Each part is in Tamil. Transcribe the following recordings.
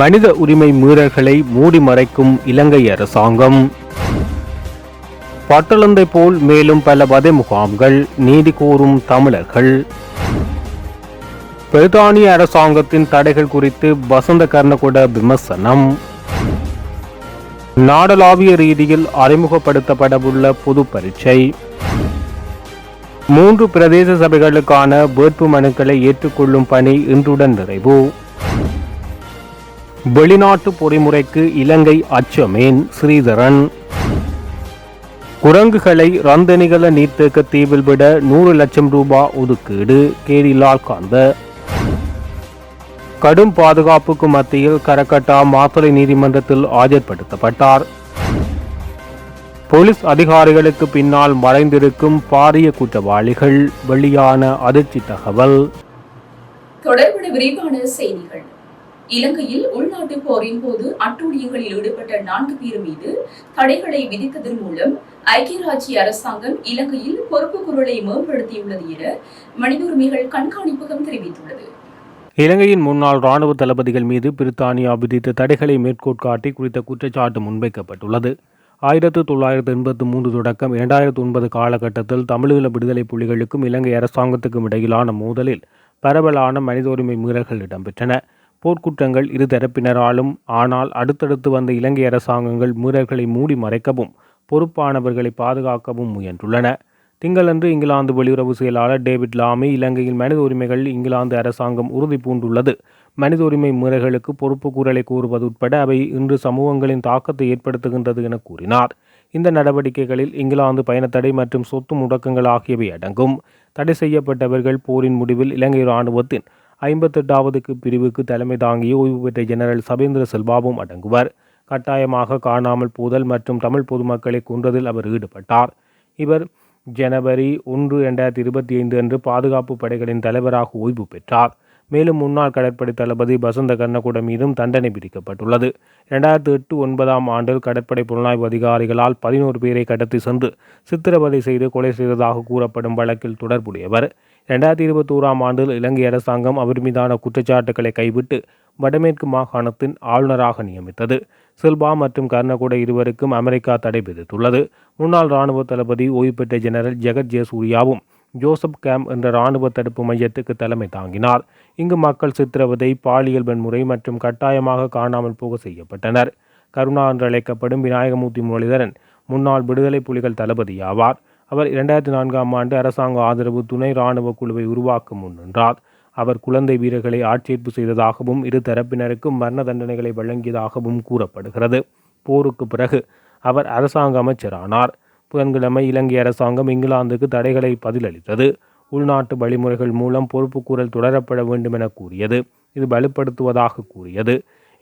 மனித உரிமை மீறல்களை மூடி மறைக்கும் இலங்கை அரசாங்கம். பட்டளந்தை போல் மேலும் பல வதை முகாம்கள் நீதி கோரும் தமிழர்கள். பிரித்தானிய அரசாங்கத்தின் தடைகள் குறித்து வசந்த கர்ணகுட விமர்சனம். நாடளாவிய ரீதியில் அறிமுகப்படுத்தப்படவுள்ள பொது பரீட்சை. மூன்று பிரதேச சபைகளுக்கான வேட்பு மனுக்களை ஏற்றுக்கொள்ளும் பணி இன்றுடன் நிறைவு. வெளிநாட்டு பொறிமுறைக்கு இலங்கை அச்சமேன் ஸ்ரீதரன். குரங்குகளை ரந்தனிகள நீர்த்தேக்க தீவில் விட நூறு லட்சம் ரூபாய் ஒதுக்கீடு கேரிலால் காந்த கடும் பாதுகாப்புக்கு மத்தியில் கரக்கட்டா மாத்தளை நீதிமன்றத்தில் ஆஜர்படுத்தப்பட்டார். போலீஸ் அதிகாரிகளுக்கு பின்னால் மறைந்திருக்கும் பாரிய குற்றவாளிகள் வெளியான அதிர்ச்சி தகவல். தொடர்புடைய விரிவான செய்திகள். இலங்கையில் உள்நாட்டு போரின் போது அட்டூழியங்களில் ஈடுபட்ட நான்கு பேர் மீது தடைகளை விதித்ததன் மூலம் ஐக்கிய ராஜ்ய அரசாங்கம் இலங்கையில் பொறுப்பு குரலை மேம்படுத்தியுள்ளது என மனித உரிமைகள் கண்காணிப்பகம் தெரிவித்துள்ளது. இலங்கையின் முன்னாள் ராணுவ தளபதிகள் மீது பிரித்தானியா விதித்த தடைகளை மேற்கோட்காட்டி குறித்த குற்றச்சாட்டு முன்வைக்கப்பட்டுள்ளது. ஆயிரத்து தொள்ளாயிரத்து எண்பத்து மூன்று தொடக்கம் இரண்டாயிரத்து ஒன்பது காலகட்டத்தில் தமிழீழ விடுதலை புலிகளுக்கும் இலங்கை அரசாங்கத்துக்கும் இடையிலான மோதலில் பரவலான மனித உரிமை மீறல்கள் இடம்பெற்றன. போர்க்குற்றங்கள் இரு தரப்பினராலும் ஆனால் அடுத்தடுத்து வந்த இலங்கை அரசாங்கங்கள் மீறல்களை மூடி மறைக்கவும் பொறுப்பானவர்களை பாதுகாக்கவும் முயன்றுள்ளன. திங்களன்று இங்கிலாந்து வெளியுறவு செயலாளர் டேவிட் லாமி இலங்கையில் மனித உரிமைகள் இங்கிலாந்து அரசாங்கம் உறுதி பூண்டுள்ளது. மனித உரிமை முறைகளுக்கு பொறுப்பு கூறலை கூறுவது உட்பட அவை இன்று சமூகங்களின் தாக்கத்தை ஏற்படுத்துகின்றது என கூறினார். இந்த நடவடிக்கைகளில் இங்கிலாந்து பயணத்தடை மற்றும் சொத்து முடக்கங்கள் ஆகியவை அடங்கும். தடை செய்யப்பட்டவர்கள் போரின் முடிவில் இலங்கை இராணுவத்தின் ஐம்பத்தெட்டாவதுக்கு பிரிவுக்கு தலைமை தாங்கிய ஓய்வு பெற்ற ஜெனரல் சபேந்திர செல்வாவும் அடங்குவர். கட்டாயமாக காணாமல் போதல் மற்றும் தமிழ் பொதுமக்களை கொன்றதில் அவர் ஈடுபட்டார். இவர் ஜனவரி ஒன்று இரண்டாயிரத்தி இருபத்தி ஐந்து அன்று பாதுகாப்பு படைகளின் தலைவராக ஓய்வு பெற்றார். மேலும் முன்னாள் கடற்படை தளபதி பசந்த கண்ணகுட மீதும் தண்டனை விதிக்கப்பட்டுள்ளது. இரண்டாயிரத்தி எட்டு ஒன்பதாம் ஆண்டில் கடற்படை புலனாய்வு அதிகாரிகளால் பதினோரு பேரை கடத்தி சென்று சித்திரவதை செய்து கொலை செய்ததாக கூறப்படும் வழக்கில் தொடர்புடையவர். இரண்டாயிரத்தி இருபத்தோராம் ஆண்டில் இலங்கை அரசாங்கம் அவர் மீதான குற்றச்சாட்டுகளை கைவிட்டு வடமேற்கு மாகாணத்தின் ஆளுநராக நியமித்தது. சில்பா மற்றும் கர்ணகுட இருவருக்கும் அமெரிக்கா தடை விதித்துள்ளது. முன்னாள் இராணுவ தளபதி ஓய்வு பெற்ற ஜெனரல் ஜெகத் ஜெயசூர்யாவும் ஜோசப் கேம்ப் என்ற இராணுவ தடுப்பு மையத்துக்கு தலைமை தாங்கினார். இங்கு மக்கள் சித்திரவதை பாலியல் வன்முறை மற்றும் கட்டாயமாக காணாமல் போக செய்யப்பட்டனர். கருணா என்று அழைக்கப்படும் விநாயகமூர்த்தி முரளிதரன் முன்னாள் விடுதலை புலிகள் தளபதி ஆவார். அவர் இரண்டாயிரத்தி நான்காம் ஆண்டு அரசாங்க ஆதரவு துணை இராணுவ குழுவை உருவாக்க முன்னின்றார் அவர் குழந்தை வீரர்களை ஆட்சேர்ப்பு செய்ததாகவும் இரு தரப்பினருக்கும் மரண தண்டனைகளை வழங்கியதாகவும் கூறப்படுகிறது. போருக்கு பிறகு அவர் அரசாங்க அமைச்சரானார். புதன்கிழமை இலங்கை அரசாங்கம் இங்கிலாந்துக்கு தடைகளை பதிலளித்தது. உள்நாட்டு வழிமுறைகள் மூலம் பொறுப்புக்கூறல் தொடரப்பட வேண்டும் என கூறியது. இது வலுப்படுத்துவதாக கூறியது.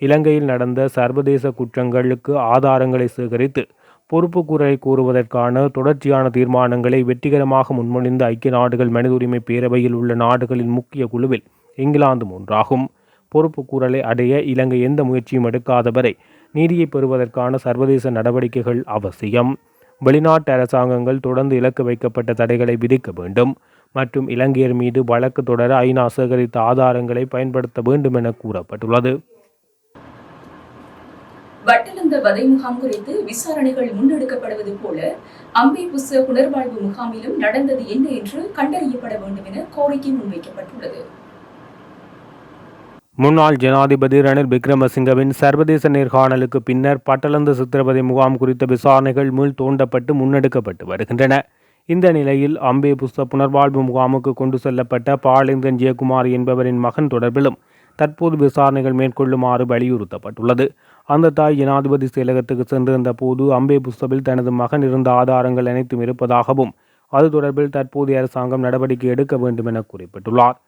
இலங்கையில் நடந்த சர்வதேச குற்றங்களுக்கு ஆதாரங்களை சேகரித்து பொறுப்புக்கூறலை கூறுவதற்கான தொடர்ச்சியான தீர்மானங்களை வெற்றிகரமாக முன்மொழிந்த ஐக்கிய நாடுகள் மனித உரிமை பேரவையில் உள்ள நாடுகளின் முக்கிய குழுவில் இங்கிலாந்தும் ஒன்றாகும் பொறுப்புக்கூறலை அடைய இலங்கை எந்த முயற்சியும் எடுக்காதவரை நீதியை பெறுவதற்கான சர்வதேச நடவடிக்கைகள் அவசியம். வெளிநாட்டு அரசாங்கங்கள் தொடர்ந்து இலக்கு வைக்கப்பட்ட தடைகளை விதிக்க வேண்டும். மற்றும் இலங்கையர் மீது வழக்கு தொடர ஐநா சேகரித்த ஆதாரங்களை பயன்படுத்த வேண்டும் என கூறப்பட்டுள்ளது. வட்டலந்த வதை முகாம் குறித்து விசாரணைகள் முன்னெடுக்கப்படுவது போல அம்பை புஸ்த புனர்வாழ்வு முகாமிலும் நடந்தது என்ன என்று கண்டறியப்பட வேண்டும் என கோரிக்கை முன்வைக்கப்பட்டுள்ளது. முன்னாள் ஜனாதிபதி ரணில் விக்ரமசிங்கவின் சர்வதேச நேர்காணலுக்கு பின்னர் பட்டலந்து சித்திரவதை முகாம் குறித்த விசாரணைகள் மீள் தோண்டப்பட்டு முன்னெடுக்கப்பட்டு வருகின்றன. இந்த நிலையில் அம்பே புஸ்த புனர்வாழ்வு முகாமுக்கு கொண்டு செல்லப்பட்ட பாலிந்தன் ஜெயக்குமார் என்பவரின் மகன் தொடர்பிலும் தற்போது விசாரணைகள் மேற்கொள்ளுமாறு வலியுறுத்தப்பட்டுள்ளது. அந்த தாய் ஜனாதிபதி செயலகத்துக்கு சென்றிருந்த போது அம்பே புஸ்தபில் தனது மகன் இருந்த ஆதாரங்கள் அனைத்தும் இருப்பதாகவும் அது தொடர்பில் தற்போதைய அரசாங்கம் நடவடிக்கை எடுக்க வேண்டும் என குறிப்பிட்டுள்ளார்.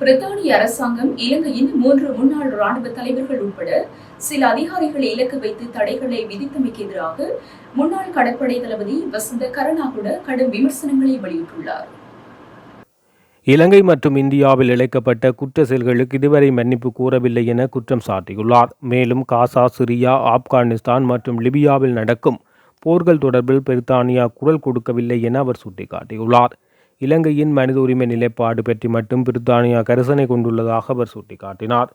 பிரித்தானிய அரசாங்கம் இலங்கையின் மூன்று முன்னாள் ராணுவ தலைவர்கள் உட்பட சில அதிகாரிகளை இலக்கு வைத்து தடைகளை விதித்தமைக்கு எதிராக முன்னாள் கடற்படை தளபதி வசந்த கருணாகுட கடும் விமர்சனங்களை வெளியிட்டுள்ளார். இலங்கை மற்றும் இந்தியாவில் இழைக்கப்பட்ட குற்ற செயல்களுக்கு இதுவரை மன்னிப்பு கூறவில்லை என குற்றம் சாட்டியுள்ளார். மேலும் காசா சிரியா ஆப்கானிஸ்தான் மற்றும் லிபியாவில் நடக்கும் போர்கள் தொடர்பில் பிரித்தானியா குரல் கொடுக்கவில்லை என அவர் சுட்டிக்காட்டியுள்ளார். இலங்கையின் மனித உரிமை நிலைப்பாடு பற்றி மட்டும் பிரித்தானியா கரிசனை கொண்டுள்ளதாக அவர் சுட்டிக்காட்டினார்.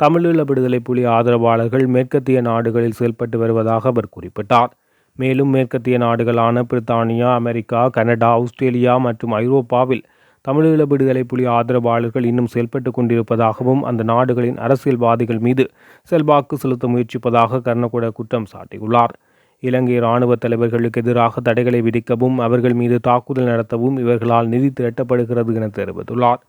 தமிழீழ விடுதலை புலி ஆதரவாளர்கள் மேற்கத்திய நாடுகளில் செயல்பட்டு வருவதாக அவர் குறிப்பிட்டார். மேலும் மேற்கத்திய நாடுகளான பிரித்தானியா அமெரிக்கா கனடா ஆஸ்திரேலியா மற்றும் ஐரோப்பாவில் தமிழீழ விடுதலை புலி ஆதரவாளர்கள் இன்னும் செயல்பட்டு கொண்டிருப்பதாகவும் அந்த நாடுகளின் அரசியல்வாதிகள் மீது செல்வாக்கு செலுத்த முயற்சிப்பதாக கர்ணகுட குற்றம் சாட்டியுள்ளார். இலங்கை இராணுவ தலைவர்களுக்கு எதிராக தடைகளை விதிக்கவும் அவர்கள் மீது தாக்குதல் நடத்தவும் இவர்களால் நிதி திரட்டப்படுகிறது என தெரிவித்துள்ளார்.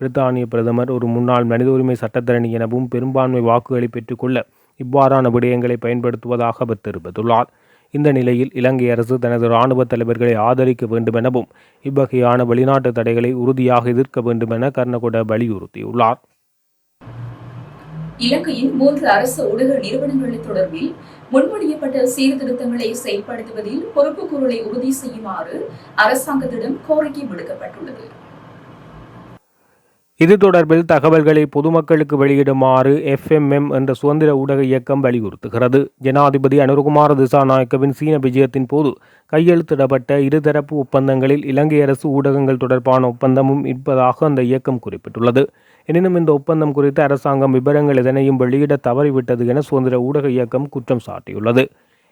பிரித்தானிய பிரதமர் ஒரு முன்னாள் மனித உரிமை சட்டத்தரணி எனவும் பெரும்பான்மை வாக்குகளை பெற்றுக்கொள்ள இவ்வாறான விடயங்களை பயன்படுத்துவதாக அவர் தெரிவித்துள்ளார். இந்த நிலையில் இலங்கை அரசு தனது இராணுவ தலைவர்களை ஆதரிக்க வேண்டுமெனவும் இவ்வகையான வெளிநாட்டு தடைகளை உறுதியாக எதிர்க்க வேண்டுமென கர்ணகுட வலியுறுத்தியுள்ளார். இலங்கையின் மூன்று அரசு ஊடக நிறுவனங்கள் தொடர்பில் முன்மொழியப்பட்ட சீர்திருத்தங்களை செயல்படுத்துவதில் பொறுப்புக்கூறலை உறுதி செய்யுமாறு அரசாங்கத்திடம் கோரிக்கை விடுக்கப்பட்டுள்ளது. இது தொடர்பில் தகவல்களை பொதுமக்களுக்கு வெளியிடுமாறு எஃப்எம்எம் என்ற சுதந்திர ஊடக இயக்கம் வலியுறுத்துகிறது. ஜனாதிபதி அனுர்குமார் திசாநாயக்கவின் சீன விஜயத்தின் போது கையெழுத்திடப்பட்ட இருதரப்பு ஒப்பந்தங்களில் இலங்கை அரசு ஊடகங்கள் தொடர்பான ஒப்பந்தமும் இருப்பதாக அந்த இயக்கம் குறிப்பிட்டுள்ளது. எனினும் இந்த ஒப்பந்தம் குறித்து அரசாங்கம் விவரங்கள் எதனையும் வெளியிட தவறிவிட்டது என சுதந்திர ஊடக இயக்கம் குற்றம் சாட்டியுள்ளது.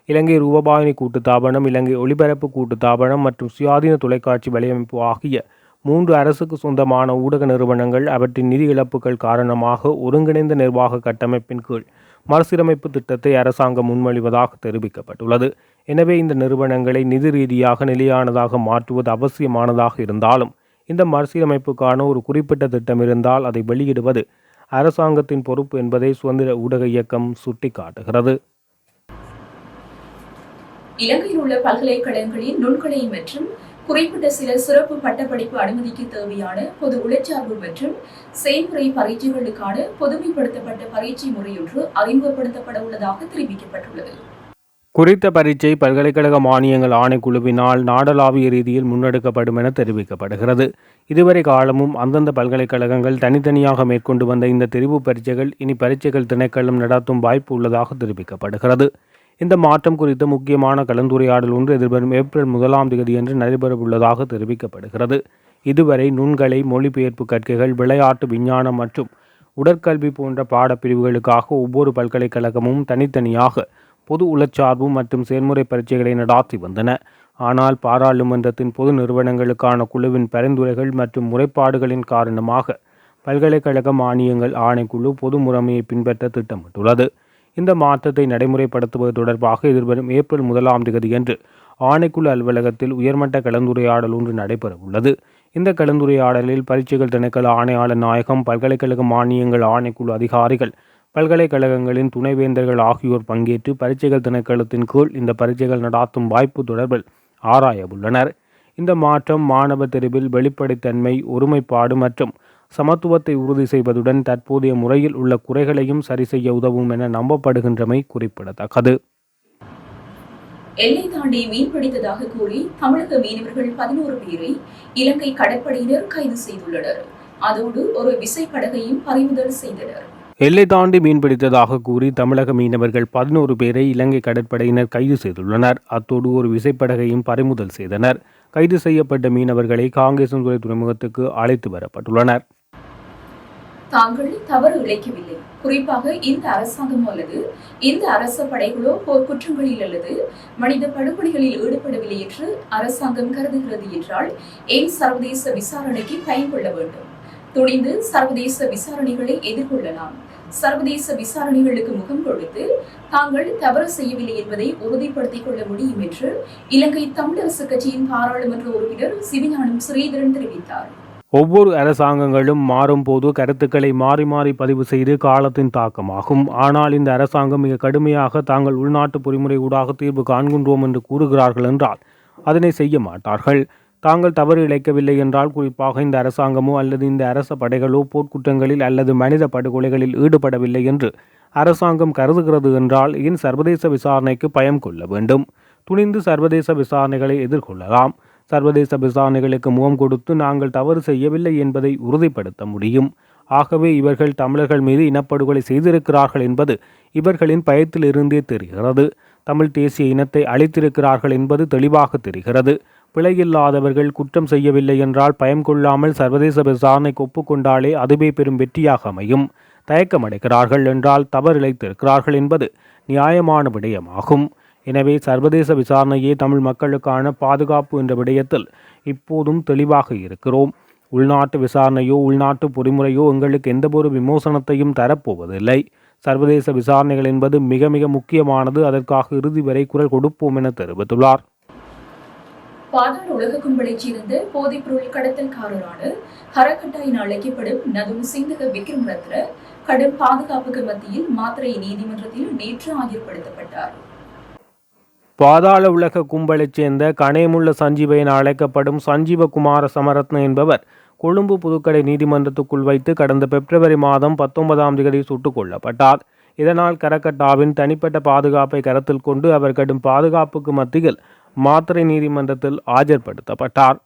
இலங்கை ரூபபாயினி கூட்டுத்தாபனம் இலங்கை ஒளிபரப்பு கூட்டுத்தாபனம் மற்றும் சுயாதீன தொலைக்காட்சி வலையமைப்பு ஆகிய மூன்று அரசுக்கு சொந்தமான ஊடக நிறுவனங்கள் அவற்றின் நிதி இழப்புகள் காரணமாக ஒருங்கிணைந்த நிர்வாக கட்டமைப்பின் கீழ் மறுசீரமைப்பு திட்டத்தை அரசாங்கம் முன்மொழிவதாக தெரிவிக்கப்பட்டுள்ளது. எனவே இந்த நிறுவனங்களை நிதி ரீதியாக நிலையானதாக மாற்றுவது அவசியமானதாக இருந்தாலும் இந்த மறுசீரமைப்புக்கான ஒரு குறிப்பிட்ட திட்டம் இருந்தால் அதை வெளியிடுவது அரசாங்கத்தின் பொறுப்பு என்பதை சுதந்திர ஊடக இயக்கம் சுட்டிக்காட்டுகிறது. இலங்கையில் உள்ள பல்கலைக்கழகங்களின் நுண்கலை மற்றும் குறிப்பிட்ட சில சிறப்பு பட்டப்படிப்பு அனுமதிக்கு தேவையான பொது உளச்சார்பு மற்றும் செயல்முறை பரீட்சைகளுக்கான பொதுமைப்படுத்தப்பட்ட பரீட்சை முறையொன்று அறிமுகப்படுத்தப்பட உள்ளதாக தெரிவிக்கப்பட்டுள்ளது. குறித்த பரீட்சை பல்கலைக்கழக மானியங்கள் ஆணைக்குழுவினால் நாடளாவிய ரீதியில் முன்னெடுக்கப்படும் என தெரிவிக்கப்படுகிறது. இதுவரை காலமும் அந்தந்த பல்கலைக்கழகங்கள் தனித்தனியாக மேற்கொண்டு வந்த இந்த தெரிவு பரீட்சைகள் இனி பரீட்சைகள் திணைக்களம் நடாத்தும் வாய்ப்பு உள்ளதாக தெரிவிக்கப்படுகிறது. இந்த மாற்றம் குறித்த முக்கியமான கலந்துரையாடல் ஒன்று எதிர்வரும் ஏப்ரல் முதலாம் தேதியன்று நடைபெறவுள்ளதாக தெரிவிக்கப்படுகிறது. இதுவரை நுண்கலை மொழிபெயர்ப்பு கற்கைகள் விளையாட்டு விஞ்ஞானம் மற்றும் உடற்கல்வி போன்ற பாடப்பிரிவுகளுக்காக ஒவ்வொரு பல்கலைக்கழகமும் தனித்தனியாக பொது உளச்சார்பு மற்றும் செயல்முறை பரீட்சைகளை நடாத்தி வந்தன. ஆனால் பாராளுமன்றத்தின் பொது நிறுவனங்களுக்கான குழுவின் பரிந்துரைகள் மற்றும் முறைப்பாடுகளின் காரணமாக பல்கலைக்கழக மானியங்கள் ஆணைக்குழு பொது முறைமையை பின்பற்ற திட்டமிட்டுள்ளது. இந்த மாற்றத்தை நடைமுறைப்படுத்துவது தொடர்பாக எதிர்வரும் ஏப்ரல் முதலாம் தேதியன்று ஆணைக்குழு அலுவலகத்தில் உயர்மட்ட கலந்துரையாடல் ஒன்று நடைபெற உள்ளது இந்த கலந்துரையாடலில் பரீட்சைகள் திணைக்கள ஆணையாளர் நாயகம் பல்கலைக்கழக மானியங்கள் ஆணைக்குழு அதிகாரிகள் பல்கலைக்கழகங்களின் துணைவேந்தர்கள் ஆகியோர் பங்கேற்று பரீட்சைகள் திணைக்களத்தின் கீழ் இந்த பரீட்சைகள் நடாத்தும் வாய்ப்பு தொடர்பில் ஆராயவுள்ளனர். இந்த மாற்றம் மாணவ தெரிவில் வெளிப்படைத்தன்மை ஒருமைப்பாடு மற்றும் சமத்துவத்தை உறுதி செய்வதுடன் தற்போதைய முறையில் உள்ள குறைகளையும் சரி செய்ய உதவும் என நம்பப்படுகின்றமை குறிப்பிடத்தக்கது. எல்லை தாண்டி மீன்பிடித்ததாக கூறி தமிழக மீனவர்கள் பதினோரு பேரை இலங்கை கடற்படையினர் கைது செய்துள்ளனர். அதோடு ஒரு விசைப்படகையும் பறிமுதல் செய்தனர். எல்லை தாண்டி மீன்பிடித்ததாக கூறி தமிழக மீனவர்கள் பதினோரு பேரை இலங்கை கடற்படையினர் கைது செய்துள்ளனர். அத்தோடு ஒரு விசைப்படகையும் பறிமுதல் செய்தனர். கைது செய்யப்பட்ட மீனவர்களை காங்கேசன்துறை துறைமுகத்துக்கு அழைத்து வரப்பட்டுள்ளனர். தாங்கள் தவறு இழைக்கவில்லை குறிப்பாக இந்த அரசாங்கம் அல்லது இந்த அரச படைகளோ போர் குற்றங்களில் அல்லது மனித படுகொலைகளில் ஈடுபடவில்லை என்று அரசாங்கம் கருதுகிறது என்றால் ஏன் சர்வதேச விசாரணைக்கு பயன் கொள்ள வேண்டும். துணிந்து சர்வதேச விசாரணைகளை எதிர்கொள்ளலாம். சர்வதேச விசாரணைகளுக்கு முகம் கொடுத்து தாங்கள் தவறு செய்யவில்லை என்பதை உறுதிப்படுத்திக் கொள்ள முடியும் என்று இலங்கை தமிழரசு கட்சியின் பாராளுமன்ற உறுப்பினர் சிவஞானம் ஸ்ரீதரன் தெரிவித்தார். ஒவ்வொரு அரசாங்கங்களும் மாறும்போது கருத்துக்களை மாறி மாறி பதிவு செய்து காலத்தின் தாக்கமாகும். ஆனால் இந்த அரசாங்கம் மிக கடுமையாக தாங்கள் உள்நாட்டு பொறிமுறை ஊடாக தீர்வு காண்கின்றோம் என்று கூறுகிறார்கள் என்றால் அதனை செய்ய மாட்டார்கள். தாங்கள் தவறு இழைக்கவில்லை என்றால் குறிப்பாக இந்த அரசாங்கமோ அல்லது இந்த அரச படைகளோ போர்க்குற்றங்களில் அல்லது மனித படுகொலைகளில் ஈடுபடவில்லை என்று அரசாங்கம் கருதுகிறது என்றால் ஏன் சர்வதேச விசாரணைக்கு பயம் கொள்ள வேண்டும். துணிந்து சர்வதேச விசாரணைகளை எதிர்கொள்ளலாம். சர்வதேச விசாரணைகளுக்கு முகம் கொடுத்து நாங்கள் தவறு செய்யவில்லை என்பதை உறுதிப்படுத்த முடியும். ஆகவே இவர்கள் தமிழர்கள் மீது இனப்படுகொலை செய்திருக்கிறார்கள் என்பது இவர்களின் பயத்திலிருந்தே தெரிகிறது. தமிழ் தேசிய இனத்தை அழித்திருக்கிறார்கள் என்பது தெளிவாக தெரிகிறது. பிழையில்லாதவர்கள் குற்றம் செய்யவில்லை என்றால் பயம் கொள்ளாமல் சர்வதேச விசாரணைக்கு ஒப்புக்கொண்டாலே அதுவே பெரும் வெற்றியாக அமையும். தயக்கமடைகிறார்கள் என்றால் தவறிழைத்திருக்கிறார்கள் என்பது நியாயமான விடயமாகும். எனவே சர்வதேச விசாரணையே தமிழ் மக்களுக்கான பாதுகாப்பு என்ற விடயத்தில் இப்போதும் தெளிவாக இருக்கிறோம். உள்நாட்டு விசாரணையோ உள்நாட்டு பொறிமுறையோ எங்களுக்கு எந்தவொரு விமோசனத்தையும் தரப்போவதில்லை. சர்வதேச விசாரணைகள் என்பது மிக மிக முக்கியமானது. அதற்காக இறுதி வரை குரல் கொடுப்போம் என தெரிவித்துள்ளார். பாதாள உலக கும்பலைச் சேர்ந்த போதைப்பொருள் கடத்தல்காரரான ஹரக்கட்டா என அழைக்கப்படும் நதும் சிந்தக விக்ரம் ரத்ன கடும் பாதுகாப்புக்கு மத்தியில் மாத்திரை நீதிமன்றத்தில் நேற்று ஆஜர்படுத்தப்பட்டார். பாதாள உலக கும்பலைச் சேர்ந்த கனேமுள்ள சஞ்சீவ என அழைக்கப்படும் சஞ்சீவ குமார சமரத்ன என்பவர் கொழும்பு புதுக்கடை நீதிமன்றத்துக்குள் வைத்து கடந்த பிப்ரவரி மாதம் பத்தொன்பதாம் தேதி சுட்டுக் கொல்லப்பட்டார். இதனால் கரகட்டாவின் தனிப்பட்ட பாதுகாப்பை கருத்தில் கொண்டு அவர் கடும் பாதுகாப்புக்கு மத்தியில் மாத்திரை நீதிமன்றத்தில் ஆஜர்படுத்தப்பட்டார்.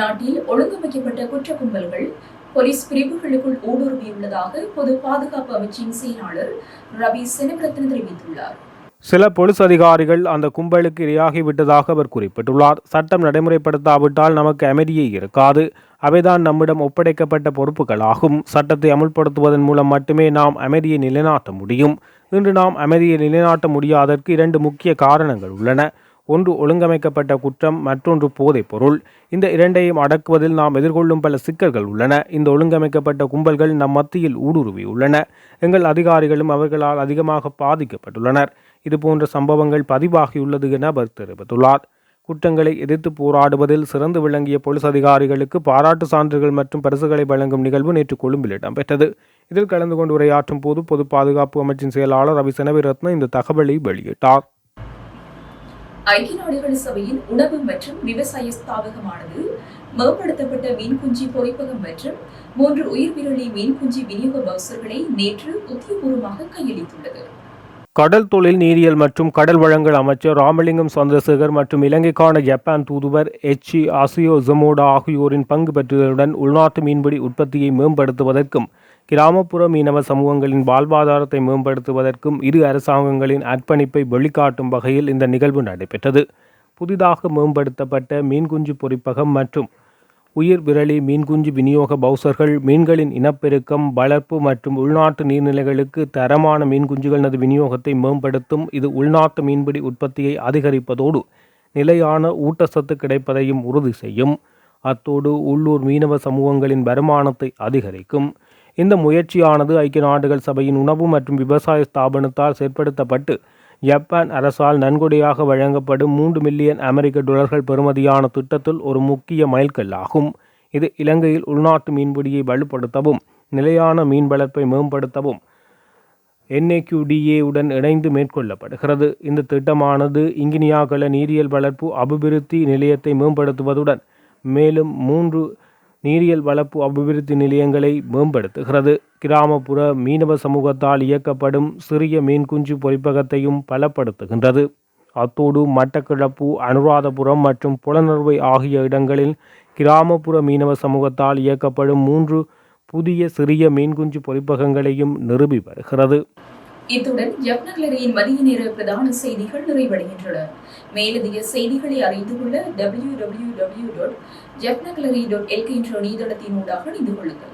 நாட்டில் ஒழுங்கமைக்கப்பட்ட குற்ற கும்பல்கள் போலீஸ் பிரிவுகளுக்குள் ஊடுருவியுள்ளதாக பொது பாதுகாப்பு அமைச்சின் செயலாளர் ரவி செனகரத்ன தெரிவித்துள்ளார். சில போலீஸ் அதிகாரிகள் அந்த கும்பலுக்கு இரையாகிவிட்டதாக அவர் குறிப்பிட்டுள்ளார். சட்டம் நடைமுறைப்படுத்தாவிட்டால் நமக்கு அமைதியே இருக்காது. அவைதான் நம்மிடம் ஒப்படைக்கப்பட்ட பொறுப்புகளாகும். சட்டத்தை அமுல்படுத்துவதன் மூலம் மட்டுமே நாம் அமைதியை நிலைநாட்ட முடியும். இன்று நாம் அமைதியை நிலைநாட்ட முடியாததற்கு இரண்டு முக்கிய காரணங்கள் உள்ளன. ஒன்று ஒழுங்கமைக்கப்பட்ட குற்றம் மற்றொன்று போதைப் பொருள். இந்த இரண்டையும் அடக்குவதில் நாம் எதிர்கொள்ளும் பல சிக்கல்கள் உள்ளன. இந்த ஒழுங்கமைக்கப்பட்ட கும்பல்கள் நம் மத்தியில் ஊடுருவி உள்ளன. எங்கள் அதிகாரிகளும் அவர்களால் அதிகமாக பாதிக்கப்பட்டுள்ளனர். இதுபோன்ற சம்பவங்கள் பதிவாகியுள்ளது என அவர் தெரிவித்துள்ளார். குற்றங்களை எதிர்த்து போராடுவதில் சிறந்து விளங்கிய போலீஸ் அதிகாரிகளுக்கு பாராட்டு சான்றுகள் மற்றும் பரிசுகளை வழங்கும் நிகழ்வு நேற்று கொழும்பில் இடம்பெற்றது. இதில் கலந்து கொண்டு உரையாற்றும் போது பொது பாதுகாப்பு அமைச்சின் செயலாளர் ரவி செனவிரத்ன இந்த தகவலை வெளியிட்டார். ஐக்கிய நாடுகள் சபையின் உணவு மற்றும் விவசாய ஸ்தாபகமானது மேம்படுத்தப்பட்ட மீன்குஞ்சி பொறிப்பகம் மற்றும் மூன்று உயிர்விரலி மீன்குஞ்சி விநியோக பவுசர்களை நேற்று உத்தியபூர்வமாக கையளித்துள்ளது. கடல் தொழில் நீரியல் மற்றும் கடல் வளங்கள் அமைச்சர் ராமலிங்கம் சந்திரசேகர் மற்றும் இலங்கைக்கான ஜப்பான் தூதுவர் எச்சி அசியோ ஜமோடா ஆகியோரின் பங்கு பெற்றதுடன் உள்நாட்டு மீன்பிடி உற்பத்தியை மேம்படுத்துவதற்கும் கிராமப்புற மீனவ சமூகங்களின் வாழ்வாதாரத்தை மேம்படுத்துவதற்கும் இரு அரசாங்கங்களின் அர்ப்பணிப்பை வெளிக்காட்டும் வகையில் இந்த நிகழ்வு நடைபெற்றது. புதிதாக மேம்படுத்தப்பட்ட மீன்குஞ்சு பொறிப்பகம் மற்றும் உயிர் விரலி மீன்குஞ்சு விநியோக பவுசர்கள் மீன்களின் இனப்பெருக்கம் வளர்ப்பு மற்றும் உள்நாட்டு நீர்நிலைகளுக்கு தரமான மீன்குஞ்சுகளது விநியோகத்தை மேம்படுத்தும் இது உள்நாட்டு மீன்பிடி உற்பத்தியை அதிகரிப்பதோடு நிலையான ஊட்டச்சத்து கிடைப்பதையும் உறுதி செய்யும். அத்தோடு உள்ளூர் மீனவ சமூகங்களின் வருமானத்தை அதிகரிக்கும். இந்த முயற்சியானது ஐக்கிய நாடுகள் சபையின் உணவு மற்றும் விவசாய ஸ்தாபனத்தால் செயற்படுத்தப்பட்டு ஜப்பான் அரசால் நன்கொடையாக வழங்கப்படும் மூன்று மில்லியன் அமெரிக்க டாலர்கள் பெறுமதியான திட்டத்தில் ஒரு முக்கிய மைல்கல்லாகும். இது இலங்கையில் உள்நாட்டு மீன்பிடியை வலுப்படுத்தவும் நிலையான மீன் வளர்ப்பை மேம்படுத்தவும் என்ஏக்யூடிஏ உடன் இணைந்து மேற்கொள்ளப்படுகிறது. இந்த திட்டமானது இங்கினியாகல நீரியல் வளர்ப்பு அபிவிருத்தி நிலையத்தை மேம்படுத்துவதுடன் மேலும் மூன்று நீரியல் வளர்ப்பு அபிவிருத்தி நிலையங்களை மேம்படுத்துகிறது. கிராமப்புற மீனவ சமூகத்தால் இயக்கப்படும் சிறிய மீன்குஞ்சு பொறிப்பகத்தையும் பலப்படுத்துகின்றது. அத்தோடு மட்டக்கிழப்பு அனுராதபுரம் மற்றும் புலனறுவை ஆகிய இடங்களில் கிராமப்புற மீனவ சமூகத்தால் இயக்கப்படும் மூன்று புதிய சிறிய மீன்குஞ்சு பொறிப்பகங்களையும் நிறுவி வருகிறது. இத்துடன் ஜப்னக்லரியின் மதிய நேர பிரதான செய்திகள் நிறைவடைகின்றன. மேலதிக செய்திகளை அறிந்து கொள்ள டபிள்யூ டபிள்யூ டபிள்யூ டாட் ஜப்னக்லரி டாட் எல்கே என்ற இணையதளத்தினூடாக இணைந்து கொள்ளுங்கள்.